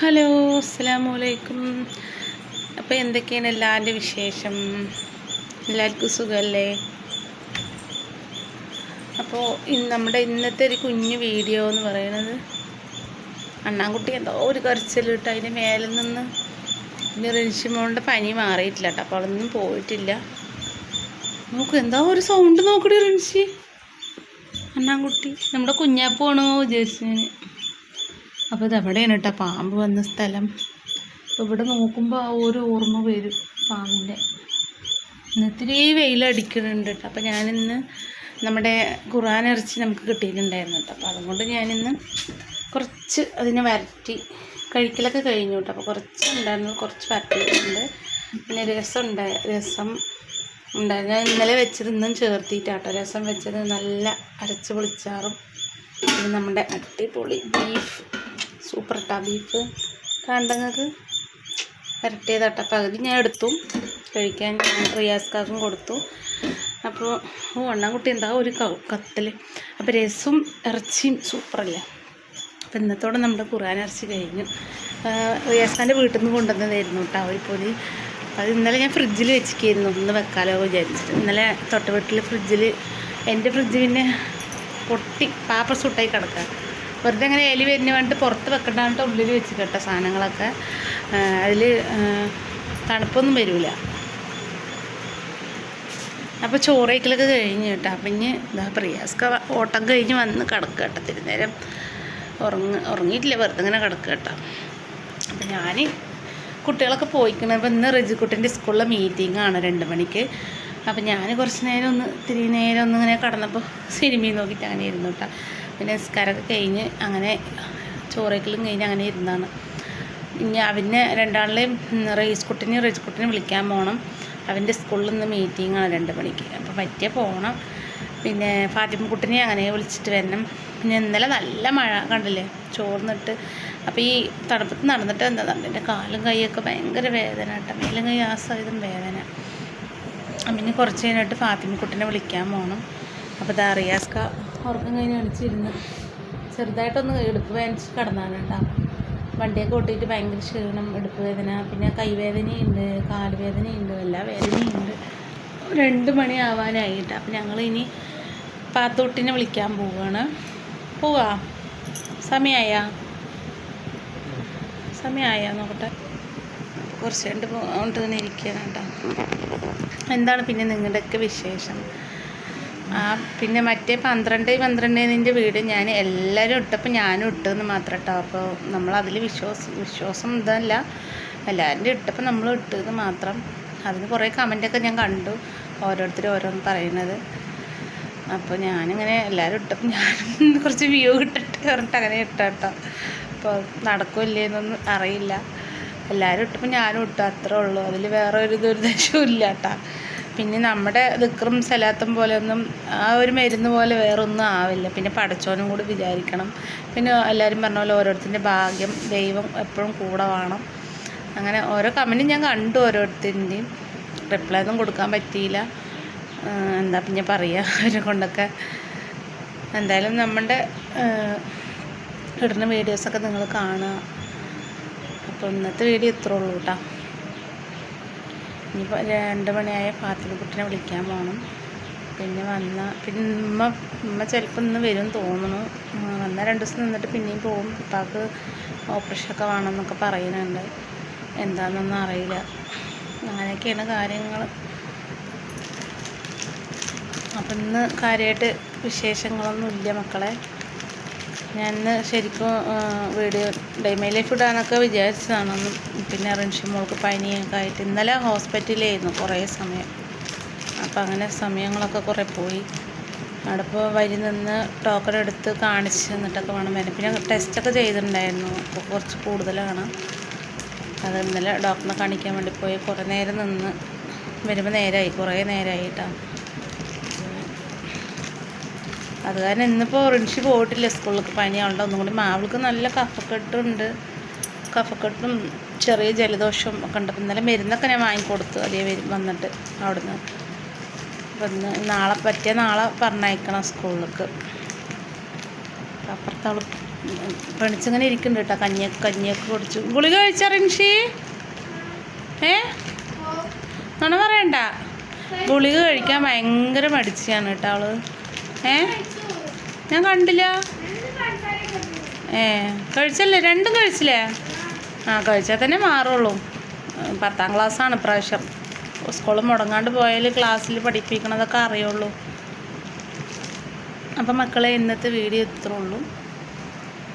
Hello അസ്സാമലൈക്കും അപ്പോൾ എന്തൊക്കെയാണ് എല്ലാവരുടെ വിശേഷം? എല്ലാവർക്കും സുഖമല്ലേ അപ്പോൾ ഇന്ന് നമ്മുടെ ഇന്നത്തെ ഒരു കുഞ്ഞു വീഡിയോ എന്ന് പറയുന്നത് അണ്ണാൻകുട്ടി എന്തോ ഒരു കരച്ചിലിട്ട് അതിന്റെ മേലിൽ നിന്ന് പിന്നെ റിൻഷിമോളുടെ പനി മാറിയിട്ടില്ല കേട്ടോ. അപ്പോൾ അതൊന്നും പോയിട്ടില്ല. നോക്ക് എന്താ ഒരു സൗണ്ട് നോക്കടി റിൻഷി? അണ്ണാൻകുട്ടി നമ്മുടെ കുഞ്ഞാപ്പാണോ വിചാരിച്ചു അപ്പോൾ ഇത് എവിടെയാണ് കേട്ടോ പാമ്പ് വന്ന സ്ഥലം. അപ്പോൾ ഇവിടെ നോക്കുമ്പോൾ ഒരു ഓർമ്മ വരും പാമ്പിന്റെ ഇന്ന് ഇത്തിരി വെയിലടിക്കുന്നുണ്ട് കേട്ടോ അപ്പോൾ ഞാനിന്ന് നമ്മുടെ ഖുറാൻ ഇറച്ചി നമുക്ക് കിട്ടിയിട്ടുണ്ടായിരുന്നു കേട്ടോ അപ്പോൾ അതുകൊണ്ട് ഞാനിന്ന് കുറച്ച് അതിനെ വരട്ടി കഴിക്കലൊക്കെ കഴിഞ്ഞു കേട്ടോ അപ്പോൾ കുറച്ച് ഉണ്ടായിരുന്നു കുറച്ച് വരട്ടിയിട്ടുണ്ട്. പിന്നെ രസം ഉണ്ടായ രസം ഉണ്ടായിരുന്നു ഞാൻ ഇന്നലെ വെച്ചത് ഇന്നും ചേർത്തിട്ടാട്ടോ രസം വെച്ചത് നല്ല അരച്ച് പൊളിച്ചാറും. നമ്മുടെ അടിപൊളി ബീഫ്. സൂപ്പർ ഇട്ടാ ബീഫ്. കണ്ടങ്ങൾക്ക് വരട്ടിയതാട്ട. പകുതി ഞാൻ എടുത്തു. കഴിക്കാൻ റിയാസ്കാക്കും കൊടുത്തു. അപ്പോൾ ഓ അണ്ണാൻകുട്ടി എന്താ ഒരു കത്തൽ അപ്പോൾ രസവും ഇറച്ചിയും സൂപ്പറല്ലേ? അപ്പോൾ ഇന്നത്തോടെ നമ്മുടെ ഖുറാൻ ഇറച്ചി കഴിഞ്ഞു. റിയാസ്ഖാന്റെ വീട്ടിൽ നിന്ന് കൊണ്ടുവന്നതായിരുന്നു കേട്ടോ ഒരു പൊതി അത് ഇന്നലെ ഞാൻ ഫ്രിഡ്ജിൽ വെച്ചിരിക്കുന്നു ഒന്ന് വെക്കാലോ വിചാരിച്ചിട്ട്. ഇന്നലെ തൊട്ട വീട്ടിൽ ഫ്രിഡ്ജിൽ എന്റെ ഫ്രിഡ്ജ് പിന്നെ പൊട്ടി പാപ്പർ സുട്ടായി കിടക്കുക വെറുതെ അങ്ങനെ എലി വരുന്ന വേണ്ടിട്ട് പുറത്ത് വെക്കണ്ടാണ്ട് ഉള്ളിൽ വെച്ച് കേട്ടോ സാധനങ്ങളൊക്കെ അതിൽ തണുപ്പൊന്നും വരില്ല അപ്പോൾ ചോറേക്കലൊക്കെ കഴിഞ്ഞ് കേട്ടോ. അപ്പം ഇനി ഇതാ പ്രിയാസ്ക ഓട്ടം കഴിഞ്ഞ് വന്ന് കിടക്കുക കേട്ടോ. തിരുനേരം ഉറങ്ങ ഉറങ്ങിയിട്ടില്ല. വെറുതെ ഇങ്ങനെ കിടക്കുക കേട്ടോ. അപ്പം ഞാൻ കുട്ടികളൊക്കെ പോയിക്കണം. അപ്പം ഇന്ന് റജിക്കുട്ടിന്റെ സ്കൂളിലെ മീറ്റിംഗ് ആണ് രണ്ട് മണിക്ക്. അപ്പം ഞാൻ കുറച്ച് നേരം ഒന്ന് ഇത്തിരി നേരം ഒന്ന് ഇങ്ങനെ കടന്നപ്പോൾ സിനിമയും നോക്കിയിട്ട് അങ്ങനെ ഇരുന്നു കേട്ടോ. പിന്നെ നിസ്കാരമൊക്കെ കഴിഞ്ഞ് അങ്ങനെ ചോറേക്കലും കഴിഞ്ഞ് അങ്ങനെ ഇരുന്നാണ്. ഇനി അവനെ രണ്ടാളിലെയും റേസ് കുട്ടിനെ റേസ് കുട്ടിനെ വിളിക്കാൻ പോകണം അവന്റെ സ്കൂളിൽ നിന്ന് മീറ്റിംഗ് ആണ് രണ്ട് മണിക്ക്. അപ്പോൾ പറ്റിയ പോകണം പിന്നെ ഫാത്തിമ കുട്ടിനെ അങ്ങനെ വിളിച്ചിട്ട് വരണം. പിന്നെ ഇന്നലെ നല്ല മഴ കണ്ടില്ലേ? ചോർന്നിട്ട്. അപ്പോൾ ഈ തണുപ്പത്ത് നടന്നിട്ട് എന്താ? എന്റെ കാലും കൈയൊക്കെ ഭയങ്കര വേദന കേട്ടോ. മേലും കൈ ആ സഹിതം വേദന. പിന്നെ കുറച്ച് കഴിഞ്ഞിട്ട് ഫാത്തിമ കുട്ടിനെ വിളിക്കാൻ പോകണം അപ്പോൾ ഇതാ റിയാസ്ക ഉറക്കം കഴിഞ്ഞ് കളിച്ചിരുന്ന് ചെറുതായിട്ടൊന്ന് എടുപ്പ് വേദനിച്ച് കിടന്നാണ് കേട്ടോ. വണ്ടിയൊക്കെ ഓട്ടിയിട്ട് ഭയങ്കര ക്ഷീണം എടുപ്പ് വേദന പിന്നെ കൈവേദനയുണ്ട് കാലുവേദനയുണ്ട് എല്ലാ വേദനയുണ്ട്. രണ്ട് മണി ആവാനായിട്ട് അപ്പം ഞങ്ങൾ ഇനി പാത്തോട്ടിനെ വിളിക്കാൻ പോവുകയാണ് പോവാ. സമയമായ സമയമായ നോക്കട്ടെ. കുറച്ച് രണ്ട് കൊണ്ട് ഇരിക്കുകയാണ് കേട്ടോ. എന്താണ് പിന്നെ നിങ്ങളുടെയൊക്കെ വിശേഷം? ആ പിന്നെ മറ്റേ പന്ത്രണ്ട് പന്ത്രണ്ട് നിന്റെ വീട് ഞാൻ എല്ലാവരും ഇട്ടപ്പോൾ ഞാനും ഇട്ടെന്ന് മാത്രം കേട്ടോ അപ്പോൾ നമ്മൾ അതിൽ വിശ്വാസം വിശ്വാസം ഇതല്ല. എല്ലാവരും ഇട്ടപ്പോൾ നമ്മൾ ഇട്ടത് മാത്രം. അതിന് കുറേ കമന്റൊക്കെ ഞാൻ കണ്ടു. ഓരോരുത്തർ ഓരോന്ന് പറയുന്നത്. അപ്പോൾ ഞാനിങ്ങനെ എല്ലാവരും ഇട്ടപ്പോൾ ഞാനും കുറച്ച് വ്യൂ ഇട്ടിട്ട് പറഞ്ഞിട്ട് അങ്ങനെ ഇട്ട കേട്ടോ അപ്പോൾ നടക്കില്ലേ എന്നൊന്നും അറിയില്ല. എല്ലാവരും ഇട്ടപ്പോൾ ഞാനും ഇട്ടു. അത്രേ ഉള്ളൂ. അതിൽ വേറെ ഒരു ദുരിതശവും ഇല്ല കേട്ടോ പിന്നെ നമ്മുടെ ദിക്റും പോലെ ഒന്നും ആ ഒരു മരുന്ന് പോലെ വേറെ ഒന്നും ആവില്ല. പിന്നെ പടച്ചോനും കൂടി വിചാരിക്കണം. പിന്നെ എല്ലാവരും പറഞ്ഞ പോലെ ഓരോരുത്തരുടെ ഭാഗ്യം ദൈവം എപ്പോഴും കൂടെ വേണം. അങ്ങനെ ഓരോ കമന്റും ഞാൻ കണ്ടു ഓരോരുത്തരുടെയും. റിപ്ലൈ ഒന്നും കൊടുക്കാൻ പറ്റിയില്ല. എന്താ പിന്നെ പറയുക അവരെ കൊണ്ടൊക്കെ. എന്തായാലും നമ്മുടെ ഇടുന്ന വീഡിയോസൊക്കെ നിങ്ങൾ കാണുക. അപ്പോൾ ഇന്നത്തെ വീഡിയോ ഇത്രേ ഉള്ളൂ കേട്ടോ. ഇനിയിപ്പോൾ രണ്ട് മണിയായ ഫാത്തിമക്കുട്ടിനെ വിളിക്കാൻ പോകണം പിന്നെ വന്ന പിന്നെ ഉമ്മ ഉമ്മ ചിലപ്പോൾ ഇന്ന് വരും തോന്നുന്നു. വന്നാൽ രണ്ട് ദിവസം നിന്നിട്ട് പിന്നെയും പോകും ഉപ്പാക്ക് ഓപ്പറേഷനൊക്കെ വേണമെന്നൊക്കെ പറയുന്നുണ്ട്. എന്താണെന്നൊന്നും അറിയില്ല. അങ്ങനെയൊക്കെയാണ് കാര്യങ്ങൾ അപ്പം ഇന്ന് കാര്യമായിട്ട് വിശേഷങ്ങളൊന്നുമില്ല മക്കളെ. ഞാൻ ശരിക്കും വീഡിയോ ഡൈമൈ ലൈഫ് ഇടാനൊക്കെ വിചാരിച്ചതാണ്. പിന്നെ റിൻഷി മോൾക്ക് പനിയൊക്കെ ആയിട്ട് ഇന്നലെ ഹോസ്പിറ്റലിലായിരുന്നു കുറേ സമയം. അപ്പോൾ അങ്ങനെ സമയങ്ങളൊക്കെ കുറേ പോയി. അവിടെ ഇപ്പോൾ വരി നിന്ന് ടോക്കൺ എടുത്ത് കാണിച്ച് എന്നിട്ടൊക്കെ വേണം വരാൻ. പിന്നെ ടെസ്റ്റൊക്കെ ചെയ്തിട്ടുണ്ടായിരുന്നു. അപ്പോൾ കുറച്ച് കൂടുതലാണ്. അത് ഇന്നലെ ഡോക്ടറിനെ കാണിക്കാൻ വേണ്ടി പോയി. കുറേ നേരം നിന്ന് വരുമ്പോൾ നേരമായി കുറേ നേരമായിട്ടാണ് അത് കാരണം ഇന്നിപ്പോൾ റിൻഷി പോയിട്ടില്ല. സ്കൂളിലേക്ക് പനിയാണ്ട് ഒന്നും കൂടി മാവൾക്ക് നല്ല കഫക്കെട്ടുണ്ട്. കഫക്കെട്ടും ചെറിയ ജലദോഷം ഒക്കെ ഉണ്ട്. അപ്പം ഇന്നലെ മരുന്നൊക്കെ ഞാൻ വാങ്ങിക്കൊടുത്തു. അതേ വരും വന്നിട്ട് അവിടുന്ന്. അപ്പം നാളെ പറ്റിയ നാളെ പറഞ്ഞയക്കണം സ്കൂളിലേക്ക്. അപ്പുറത്ത് അവൾ പെണിച്ചിങ്ങനെ ഇരിക്കുന്നുണ്ട് കേട്ടോ. കഞ്ഞിയൊക്കെ കഞ്ഞിയൊക്കെ കുടിച്ചു. ഗുളിക കഴിച്ച റിൻഷി? ഏ? നുണ പറയണ്ട. ഗുളിക കഴിക്കാൻ ഭയങ്കര മടിച്ചാണ് കേട്ടോ അവൾ. ഏ? ഞാൻ കണ്ടില്ല. ഏ കഴിച്ചല്ലേ? രണ്ടും കഴിച്ചില്ലേ? ആ കഴിച്ചാൽ തന്നെ മാറുള്ളൂ. പത്താം ക്ലാസ്സാണ് ഇപ്രാവശ്യം. സ്കൂൾ മുടങ്ങാണ്ട് പോയാൽ ക്ലാസ്സിൽ പഠിപ്പിക്കണതൊക്കെ അറിയുള്ളൂ. അപ്പം മക്കളെ ഇന്നത്തെ വീഡിയോ ഇത്രേ ഉള്ളൂ.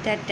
ടാറ്റ.